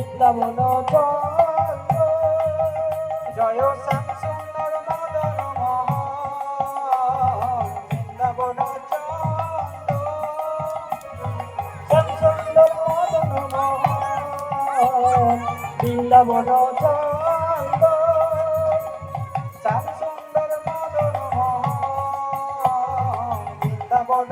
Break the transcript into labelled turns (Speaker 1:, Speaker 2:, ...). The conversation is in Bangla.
Speaker 1: বৃন্দাবন জয় শ্যাম সুন্দর মদন বৃন্দাবন
Speaker 2: সুন্দর মদন বৃন্দাবন
Speaker 1: শ্যাম সুন্দর মদন বৃন্দাবন